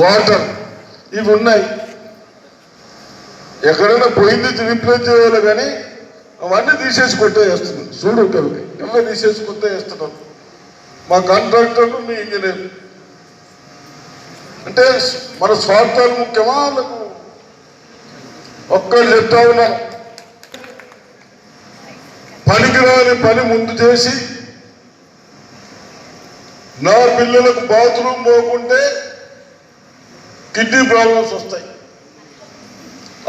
Water. ఇవి ఉన్నాయి. ఎక్కడైనా పోయింది రీప్లేస్ చేయాలి కానీ అవన్నీ తీసేసి కొట్టేస్తున్నారు చూడు కలిగి ఎవరు తీసేసి కొట్టేస్తున్నారు మా కాంట్రాక్టర్లు మీ ఇంజనీర్ అంటే మన స్వార్థాలు ముఖ్యమా? వాళ్ళకు ఒక్కళ్ళు చెప్తా ఉన్నాం. పనికిరాని పని ముందు చేసి నా పిల్లలకు బాత్రూమ్ పోకుంటే కిడ్నీ ప్రాబ్లమ్స్ వస్తాయి.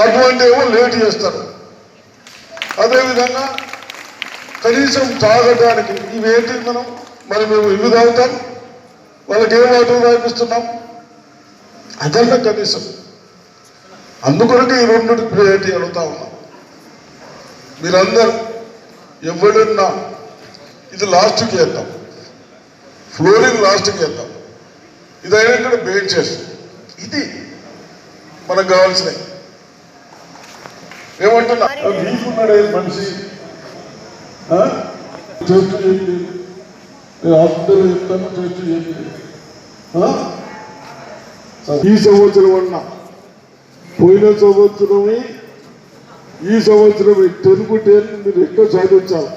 అటువంటి ఏమో లేట్ చేస్తారు. అదేవిధంగా కనీసం తాగడానికి ఇవేంటి మనం మరి మేము ఇల్లు తాగుతాం వాళ్ళకి ఏం వాటర్ తాగిస్తున్నాం అదన్నా కనీసం. అందుకొరకు ఈ రెండు ప్రియారిటీ అడుగుతా ఉన్నాం. మీరందరూ ఎవడున్నా ఇది లాస్ట్కి వేద్దాం. ఫ్లోరింగ్ లాస్ట్కి వేద్దాం. ఇది అయినా చేస్తాం. ఇది మనకు కావాల్సినవి. ఏమంటున్నా? మీకున్నాడే మనిషి? టెస్ట్ చేయండి నేను హాస్పిటల్ చెప్తాను చేయండి ఆ? ఈ సంవత్సరం అన్నా పోయిన సంవత్సరమే ఈ సంవత్సరం తెలుగు టెన్ మీరు ఎక్కువ చదివించాలి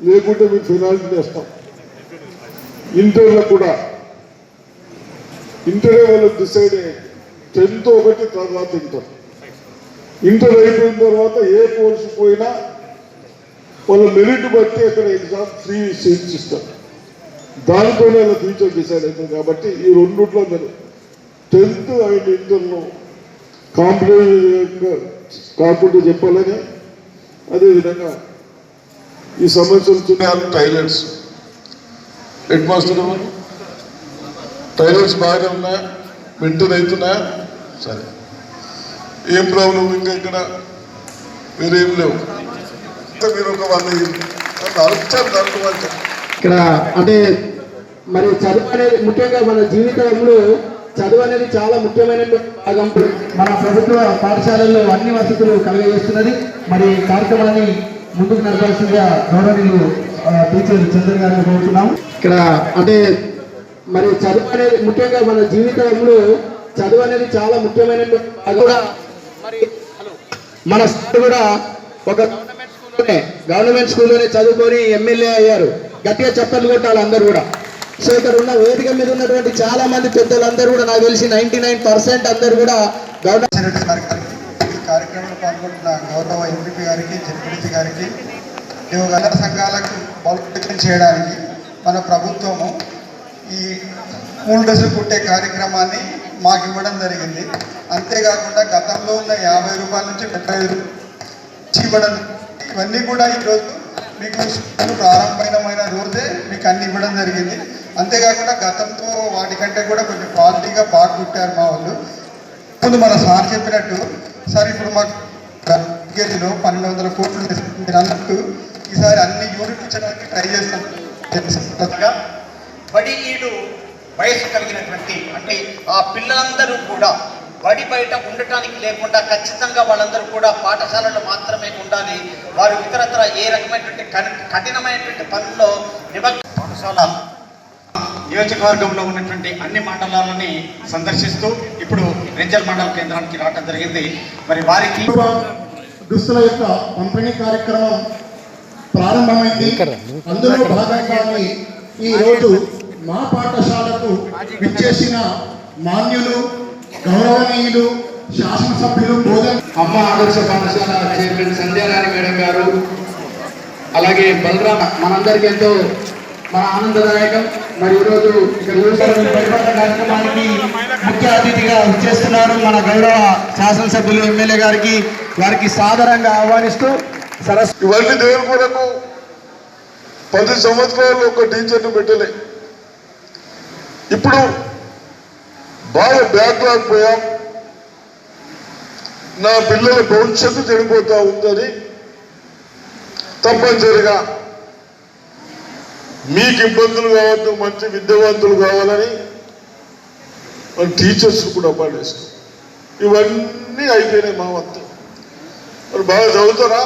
లేకుంటే మీరు ఫినాన్స్ చేస్తాం ఇంటర్లో కూడా. ఇంటరే వాళ్ళు డిసైడ్ అయ్యారు. టెన్త్ ఒకటి తర్వాత ఇంటర్. ఇంటర్ అయిపోయిన తర్వాత ఏ కోర్సు పోయినా వాళ్ళ మెరిట్ బట్టి అక్కడ ఎగ్జామ్ ఫ్రీ సీట్స్ ఇస్తారు దానితోనే వాళ్ళ ఫ్యూచర్ డిసైడ్ అవుతుంది కాబట్టి ఈ రెండుట్లో మీరు టెన్త్ అండ్ ఇంటర్లో కాంపిటేటివ్ కాకుండా చెప్పాలని అదేవిధంగా ఈ సమస్యలు చూడాలి టైలెట్స్ హెడ్ మాస్టర్ టైలెట్స్ బాగానే ఉన్నాయా మెయింటైన్ అవుతున్నాయా సరే. ఏం ప్రాబ్లం ఇంకా ఇక్కడ మీరేం లేవు. ఇంకా మీరు ఒక వంద ఇక్కడ అంటే మరి చదువు అనేది ముఖ్యంగా మన జీవితంలో చదువు అనేది చాలా ముఖ్యమైన భాగం. మన ప్రభుత్వ పాఠశాలల్లో అన్ని వసతులు కలగజేస్తున్నది. మరి ఈ కార్యక్రమాన్ని ముందుకు నడపాల్సిందిగా గౌరవనీయులు టీచర్ చంద్ర గారిని కోరుతున్నాం ఇక్కడ అంటే మరి చదువు అనేది ముఖ్యంగా మన జీవితంలో చదువు అనేది చాలా ముఖ్యమైన కూడా మరి మన సార్ కూడా ఒక గవర్నమెంట్ స్కూల్లోనే గవర్నమెంట్ స్కూల్లోనే చదువుకొని ఎమ్మెల్యే అయ్యారు. గట్టిగా చప్పట్లు కొట్టాలి అందరూ కూడా. సో ఇక్కడ ఉన్న వేదిక మీద ఉన్నటువంటి చాలా మంది పెద్దలందరూ కూడా నాకు తెలిసి నైన్టీ నైన్ పర్సెంట్ అందరూ కూడా గవర్నమెంట్ ఈ కార్యక్రమంలో పాల్గొంటున్న గౌరవ ఎంపీపీ గారికి జడ్పీటీసీ గారికి సంఘాలకు బలోపేతం చేయడానికి మన ప్రభుత్వము ఈ పూల డ్రెస్సులు కుట్టే కార్యక్రమాన్ని మాకు ఇవ్వడం జరిగింది. అంతేకాకుండా గతంలో ఉన్న యాభై రూపాయల నుంచి డెబ్బై ఇవ్వడం ఇవన్నీ కూడా ఈరోజు మీకు స్కూల్ ప్రారంభమైన రోజే మీకు అన్ని ఇవ్వడం జరిగింది. అంతేకాకుండా గతంతో వాటికంటే కూడా కొంచెం క్వాలిటీగా బాగా కుట్టారు మా వాళ్ళు. ముందు మన సార్ చెప్పినట్టు సార్ ఇప్పుడు మాకు కేజీలో పన్నెండు వందల కోట్లు మీరు అన్నట్టు ఈసారి అన్ని యూనిట్ ఇచ్చడానికి ట్రై చేస్తాం. కొత్తగా బడి ఈడు వయసు కలిగినటువంటి అంటే ఆ పిల్లలందరూ కూడా బడి బయట ఉండటానికి లేకుండా ఖచ్చితంగా వాళ్ళందరూ కూడా పాఠశాలలో మాత్రమే ఉండాలి. వారు ఇతరత్ర ఏ రకమైనటువంటి కఠి- కఠినమైనటువంటి పనుల్లో నిమగ్న పాఠశాల నియోజకవర్గంలో ఉన్నటువంటి అన్ని మండలాలని సందర్శిస్తూ ఇప్పుడు రెంజల్ మండల కేంద్రానికి రావడం జరిగింది. మరి వారికి దుస్తుల యొక్క పంపిణీ కార్యక్రమం ప్రారంభమైంది. అందులో భాగంగానే ఈ రోజు మా పాఠశాలకు విచ్చేసిన మాన్యులు గౌరవనీయులు శాసనసభ్యులు బోధన అమ్మ ఆదర్శ పాఠశాల చైర్మన్ సంధ్యారాణి మేడం గారు అలాగే బలరాం మనందరికీ ఎంతో మన ఆనందదాయకం మరి ఈరోజు కార్యక్రమానికి ముఖ్య అతిథిగా చేస్తున్నారు మన గౌరవ శాసనసభ్యులు ఎమ్మెల్యే గారికి వారికి సాదరంగా ఆహ్వానిస్తూ సరస్సు ఇవన్నీ దేవుని కొరకు పది సంవత్సరాలు ఒక టీచర్ని పెట్టలే. ఇప్పుడు బాగా బ్యాక్లాగ్ పోయాం. నా పిల్లల భవిష్యత్తు చనిపోతూ ఉందని తప్పనిసరిగా మీకు ఇబ్బందులు కావద్దు మంచి విద్యావంతులు కావాలని మన టీచర్స్ కూడా పాడేస్తాం ఇవన్నీ అయిపోయినాయి మా వంతు. మరి బాగా చదువుతారా?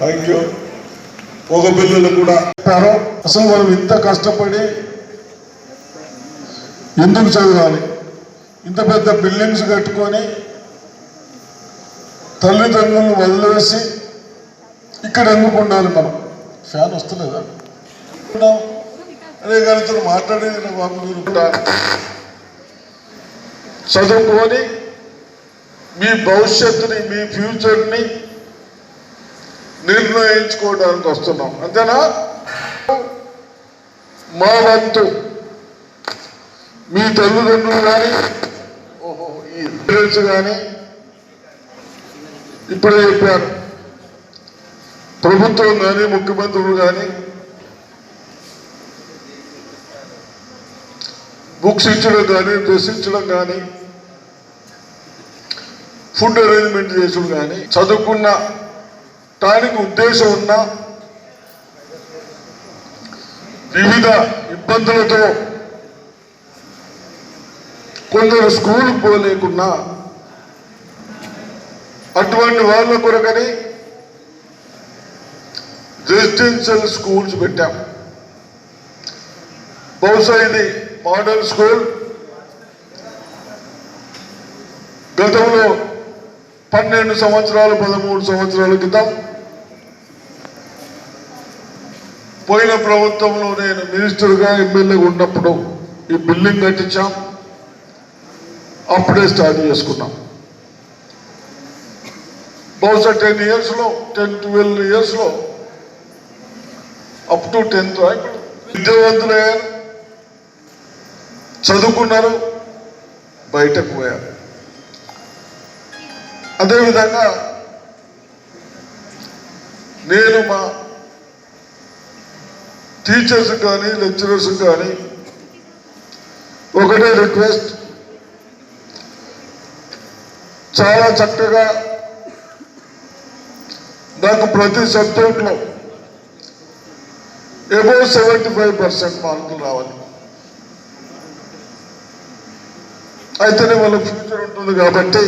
థ్యాంక్ యూ పొగ పిల్లలు కూడా చెప్పారో అసలు మనం ఇంత కష్టపడి ఎందుకు చదవాలి? ఇంత పెద్ద బిల్డింగ్స్ కట్టుకొని తల్లిదండ్రులను వదిలేసి ఇక్కడ ఎందుకు ఉండాలి మనం? ఫ్యాన్ వస్తలేదా? అదే కానీ ఇతను మాట్లాడేది నా బాబు చదువుకొని మీ భవిష్యత్తుని మీ ఫ్యూచర్ని నిర్ణయించుకోవడానికి వస్తున్నాం. అంతేనా? మా వంతు. మీ తల్లిదండ్రులు కానీ ఈ పేరెంట్స్ కానీ ఇప్పుడే చెప్పారు. ప్రభుత్వం కానీ ముఖ్యమంత్రులు కానీ బుక్స్ ఇచ్చడం కానీ డ్రెస్ ఇచ్చడం కానీ ఫుడ్ అరేంజ్మెంట్ చేసుడు కానీ చదువుకున్న దానికి ఉద్దేశం ఉన్న వివిధ ఇబ్బందులతో కొందరు స్కూల్ పోలేకున్నా అటువంటి వాళ్ళ కొరకని రెసిడెన్షియల్ స్కూల్స్ పెట్టాం. బహుశా ఇది మోడల్ స్కూల్. గతంలో పన్నెండు సంవత్సరాలు పదమూడు సంవత్సరాల క్రితం పోయిన ప్రభుత్వంలో నేను మినిస్టర్గా ఎమ్మెల్యేగా ఉన్నప్పుడు ఈ బిల్డింగ్ కట్టించాం. అప్పుడే స్టార్ట్ చేసుకున్నాం. బహుశా టెన్ ఇయర్స్లో టెన్ ట్వెల్వ్ ఇయర్స్లో అప్ టు టెన్త్ ఇప్పుడు విద్యావంతులయ్యారు చదువుకున్నారు. బయటకు పోయారు. అదేవిధంగా నేను మా టీచర్స్ కానీ లెక్చరర్స్ కానీ ఒకటే రిక్వెస్ట్ చాలా చక్కగా నాకు ప్రతి సబ్జెక్ట్లో అబౌవ్ సెవెంటీ ఫైవ్ పర్సెంట్ మార్కులు రావాలి. అయితేనే వాళ్ళ ఫ్యూచర్ ఉంటుంది కాబట్టి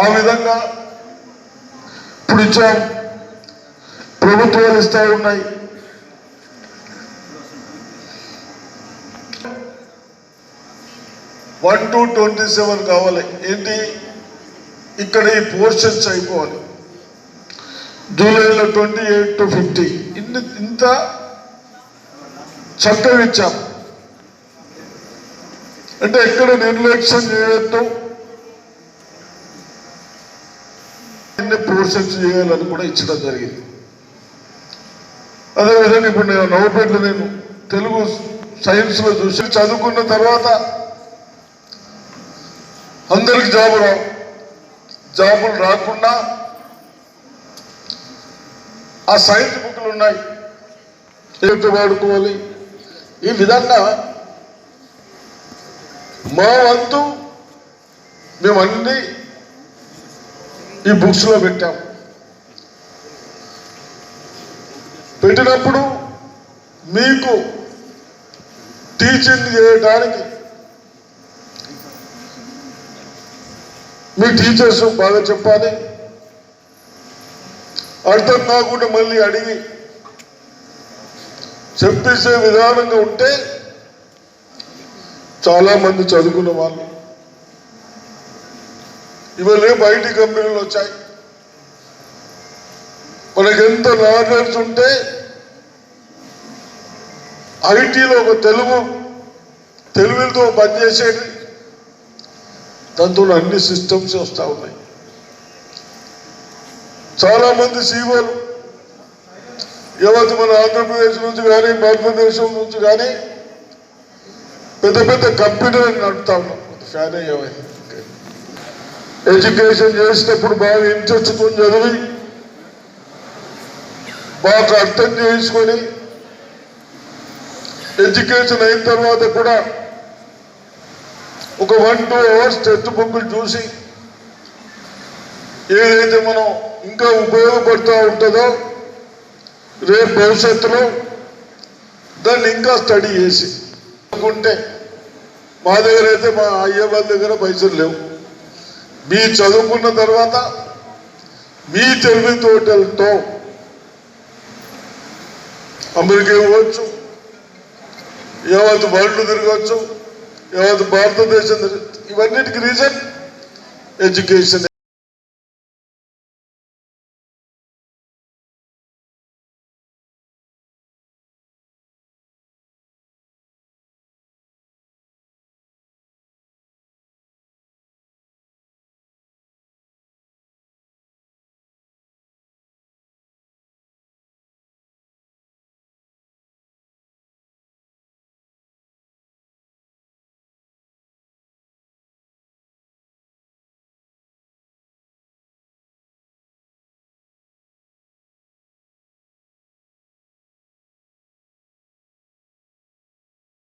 ఆ విధంగా ఇప్పుడు ఇచ్చాం. ప్రభుత్వాలు ఇస్తూ ఉన్నాయి. వన్ టు ట్వంటీ సెవెన్ కావాలి. ఏంటి? ఇక్కడ ఈ పోర్షన్స్ అయిపోవాలి. జూలైలో ట్వంటీ ఎయిట్ టు ఫిఫ్టీ ఇన్ని ఇంత చట్టం ఇచ్చాం. అంటే ఎక్కడ నిర్లక్ష్యం చేయొద్దు. ఎన్ని పోర్షన్స్ చేయాలని కూడా ఇచ్చడం జరిగింది. అదేవిధంగా ఇప్పుడు నేను నవ్వుపేటలో నేను తెలుగు సైన్స్లో చూసి చదువుకున్న తర్వాత అందరికి జాబు రావు జాబులు రాకుండా ఆ సైన్స్ బుక్లు ఉన్నాయి. ఏమిటి వాడుకోవాలి? ఈ విధంగా మా వంతు మేము ఈ బుక్స్లో పెట్టాం. పెట్టినప్పుడు మీకు టీచింగ్ చేయడానికి మీ టీచర్స్ బాగా చెప్పాలి. అర్థం కాకుండా మళ్ళీ అడిగి చెప్పేసే విధానంగా ఉంటే చాలామంది చదువుకున్న వాళ్ళు. ఇవాళ ఐటీ కంపెనీలు వచ్చాయి. మనకి ఎంత నాలెడ్జ్ ఉంటే ఐటీలో ఒక తెలుగు తెలుగుతో పనిచేసేది. దాంతో అన్ని సిస్టమ్స్ వస్తూ ఉన్నాయి. చాలామంది సీఓలు మన ఆంధ్రప్రదేశ్ నుంచి కానీ భారతదేశం నుంచి కానీ పెద్ద పెద్ద కంపెనీలను నడుపుతా ఉన్నాం ఫ్యాన్ అయ్యేవాయి ఎడ్యుకేషన్ చేసినప్పుడు బాగా ఇంట్రెస్ట్తో చదివి బాగా అర్థం చేసుకొని ఎడ్యుకేషన్ అయిన తర్వాత కూడా ఒక వన్ టూ అవర్స్ టెక్స్ట్ బుక్లు చూసి ఏదైతే మనం ఇంకా ఉపయోగపడుతూ ఉంటుందో రేపు భవిష్యత్తులో దాన్ని ఇంకా స్టడీ చేసి అనుకుంటే మా దగ్గర అయితే మా అయ్య వాళ్ళ దగ్గర పైసలు లేవు. మీ చదువుకున్న తర్వాత మీ తెలివితోటలతో అమెరికా ఇవ్వచ్చు యావత్ వరల్డ్ తిరగవచ్చు యావత్ భారతదేశం తిరగ- ఇవన్నిటికి రీజన్ ఎడ్యుకేషన్